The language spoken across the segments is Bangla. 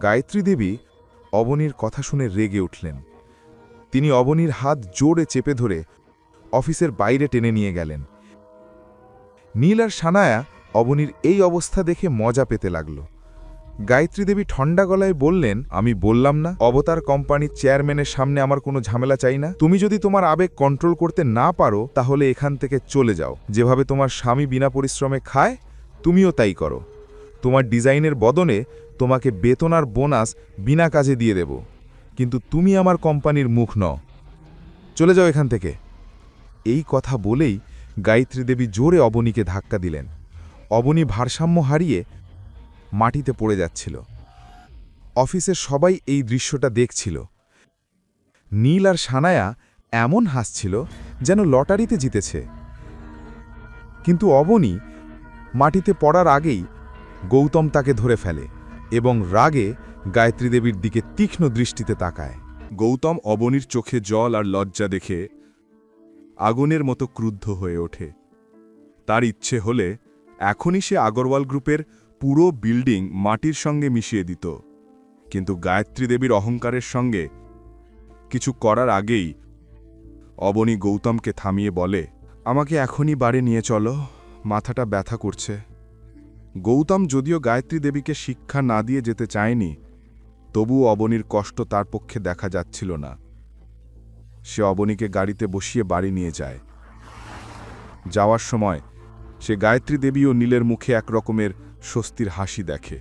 গায়ত্রী দেবী অবনীর কথা শুনে রেগে উঠলেন। তিনি অবনীর হাত জোরে চেপে ধরে অফিসের বাইরে টেনে নিয়ে গেলেন। নীল আর সানায়া অবনীর এই অবস্থা দেখে মজা পেতে লাগল। গায়ত্রী দেবী ঠণ্ডা গলায় বললেন, আমি বললাম না, অবতার কোম্পানির চেয়ারম্যানের সামনে আমার কোনো ঝামেলা চাই না। তুমি যদি তোমার আবেগ কন্ট্রোল করতে না পারো, তাহলে এখান থেকে চলে যাও। যেভাবে তোমার স্বামী বিনা পরিশ্রমে খায়, তুমিও তাই করো। তোমার ডিজাইনের বদনে তোমাকে বেতন আর বোনাস বিনা কাজে দিয়ে দেব। কিন্তু তুমি আমার কোম্পানির মুখ নও। চলে যাও এখান থেকে। এই কথা বলেই গায়ত্রী দেবী জোরে অবনীকে ধাক্কা দিলেন। অবনী ভারসাম্য হারিয়ে মাটিতে পড়ে যাচ্ছিল। অফিসের সবাই এই দৃশ্যটা দেখছিল। নীল আর সানায়া এমন হাসছিল যেন লটারিতে জিতেছে। কিন্তু অবনী মাটিতে পড়ার আগেই গৌতম তাকে ধরে ফেলে। এবং রাগে গায়ত্রী দেবীর দিকে তীক্ষ্ণ দৃষ্টিতে তাকায়। গৌতম অবনীর চোখে জল আর লজ্জা দেখে আগুনের মতো ক্রুদ্ধ হয়ে ওঠে। তার ইচ্ছে হলে এখনই সে আগরওয়াল গ্রুপের পুরো বিল্ডিং মাটির সঙ্গে মিশিয়ে দিত। কিন্তু গায়ত্রী দেবীর অহংকারের সঙ্গে কিছু করার আগেই অবনী গৌতমকে থামিয়ে বলে, আমাকে এখনই বাড়ি নিয়ে চলো, মাথাটা ব্যথা করছে। গৌতম যদিও গায়ত্রী দেবীকে শিক্ষা না দিয়ে যেতে চায়নি, তবুও অবনীর কষ্ট তার পক্ষে দেখা যাচ্ছিল না। সে অবনীকে গাড়িতে বসিয়ে বাড়ি নিয়ে যায়। যাওয়ার সময় সে গায়ত্রী দেবী ও নীলের মুখে এক রকমের স্বস্তির হাসি দেখে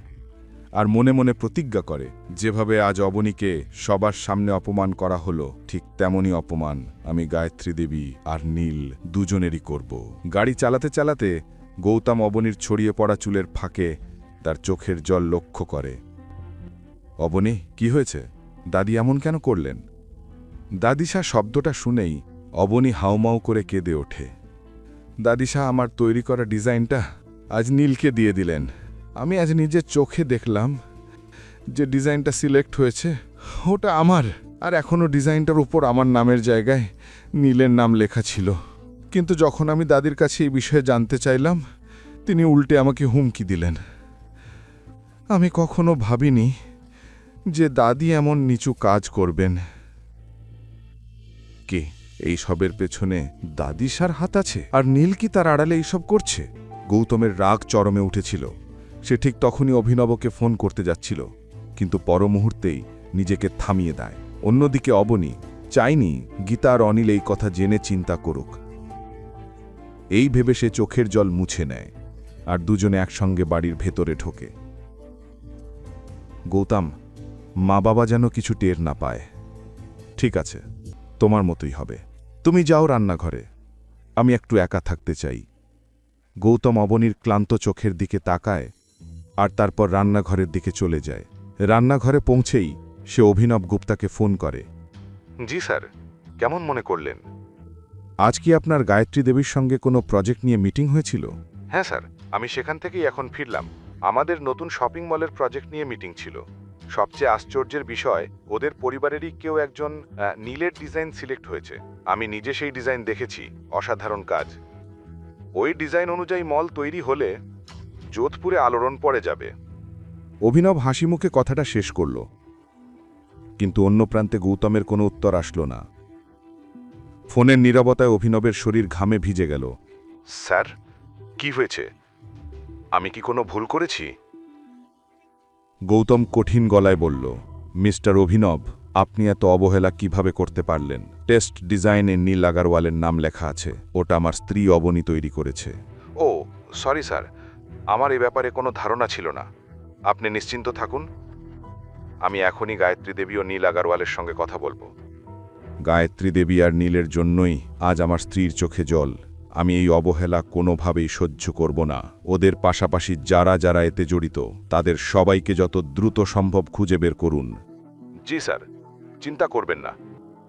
আর মনে মনে প্রতিজ্ঞা করে, যেভাবে আজ অবনীকে সবার সামনে অপমান করা হলো, ঠিক তেমনই অপমান আমি গায়ত্রী দেবী আর নীল দুজনেরই করব। গাড়ি চালাতে চালাতে গৌতম অবনীর ছড়িয়ে পড়া চুলের ফাঁকে তার চোখের জল লক্ষ্য করে। অবনী, কি হয়েছে? দাদি এমন কেন করলেন? দাদিশা শব্দটা শুনেই অবনী হাউমাউ করে কেঁদে ওঠে। দাদিশা, আমার তৈরি করা ডিজাইনটা আজ নীলকে দিয়ে দিলেন। আমি আজ নিজের চোখে দেখলাম যে ডিজাইনটা সিলেক্ট হয়েছে। ওটা আমার। আর এখনও ডিজাইনটার উপর আমার নামের জায়গায় নীলের নাম লেখা ছিল। কিন্তু যখন আমি দাদির কাছে এই বিষয়ে জানতে চাইলাম, তিনি উল্টে আমাকে হুমকি দিলেন। আমি কখনো ভাবিনি যে দাদি এমন নিচু কাজ করবেন। কে, এই সবের পেছনে দাদিসার হাত আছে? আর নীল কি তার আড়ালে এইসব করছে? গৌতমের রাগ চরমে উঠেছিল। সে ঠিক তখনই অভিনবকে ফোন করতে যাচ্ছিল, কিন্তু পর মুহূর্তেই নিজেকে থামিয়ে দেয়। অন্যদিকে অবনী চাইনি গীতা আর অনিল এই কথা জেনে চিন্তা করুক। এই ভেবে সে চোখের জল মুছে নেয় আর দুজনে একসঙ্গে বাড়ির ভেতরে ঢোকে। গৌতম, মা বাবা যেন কিছু টের না পায়। ঠিক আছে, তোমার মতোই হবে। তুমি যাও রান্নাঘরে। আমি একটু একা থাকতে চাই। গৌতম অবনীর ক্লান্ত চোখের দিকে তাকায় আর তারপর রান্নাঘরের দিকে চলে যায়। রান্নাঘরে পৌঁছেই সে অভিনব গুপ্তাকে ফোন করে। জি স্যার, কেমন মনে করলেন? আজ কি আপনার গায়ত্রী দেবীর সঙ্গে কোনো প্রজেক্ট নিয়ে মিটিং হয়েছিল? হ্যাঁ স্যার আমি সেখান থেকেই এখন ফিরলাম। আমাদের নতুন শপিং মলের প্রজেক্ট নিয়ে মিটিং ছিল। সবচেয়ে আশ্চর্যের বিষয় ওদের পরিবারেরই কেউ একজন নীলের ডিজাইন সিলেক্ট হয়েছে। আমি নিজে সেই ডিজাইন দেখেছি অসাধারণ কাজ। ওই ডিজাইন অনুযায়ী মল তৈরি হলে যোধপুরে আলোড়ন পড়ে যাবে। অভিনব হাসি মুখে কথাটা শেষ করল। কিন্তু অন্য প্রান্তে গৌতমের কোনো উত্তর আসলো না। ফোনের নীরবতায় অভিনবের শরীর ঘামে ভিজে গেল। স্যার কি হয়েছে? আমি কি কোনো ভুল করেছি? গৌতম কঠিন গলায় বলল মিস্টার অভিনব আপনি এত অবহেলা কীভাবে করতে পারলেন? টেস্ট ডিজাইনে নীল আগারওয়ালের নাম লেখা আছে ওটা আমার স্ত্রী অবনী তৈরি করেছে। ও সরি স্যার আমার এ ব্যাপারে কোনো ধারণা ছিল না। আপনি নিশ্চিন্ত থাকুন। আমি এখনই গায়ত্রী দেবী ও নীল আগারওয়ালের সঙ্গে কথা বলব। গায়ত্রী দেবী আর নীলের জন্যই আজ আমার স্ত্রীর চোখে জল। আমি এই অবহেলা কোনোভাবেই সহ্য করব না। ওদের পাশাপাশি যারা যারা এতে জড়িত তাদের সবাইকে যত দ্রুত সম্ভব খুঁজে বের করুন। জি স্যার চিন্তা করবেন না।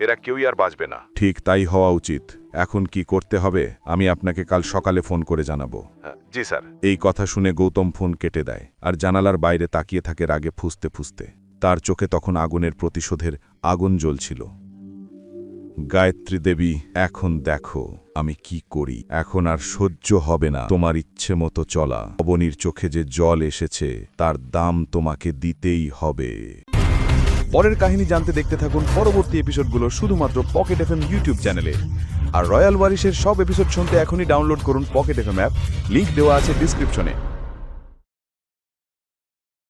এরা কেউই আর বাঁচবে না। ঠিক তাই হওয়া উচিত। এখন কি করতে হবে আমি আপনাকে কাল সকালে ফোন করে জানাব। জি স্যার। এই কথা শুনে গৌতম ফোন কেটে দেয় আর জানালার বাইরে তাকিয়ে থাকে রাগে ফুসতে ফুসতে। তার চোখে তখন আগুনের প্রতিশোধের আগুন জ্বলছিল। গায়ত্রী দেবী, এখন দেখো, আমি কি করি? এখন আর সহ্য হবে না। তোমার ইচ্ছে মতো চলা। অবনীর চোখে যে জল এসেছে, তার দাম তোমাকে দিতেই হবে। পরের কাহিনী জানতে দেখতে থাকুন পরবর্তী এপিসোডগুলো শুধুমাত্র পকেট এফএম ইউটিউব চ্যানেলে। আর রয়্যাল ওয়ারিসের সব এপিসোড শুনতে এখনই ডাউনলোড করুন পকেট এফএম অ্যাপ। লিংক দেওয়া আছে ডিসক্রিপশনে।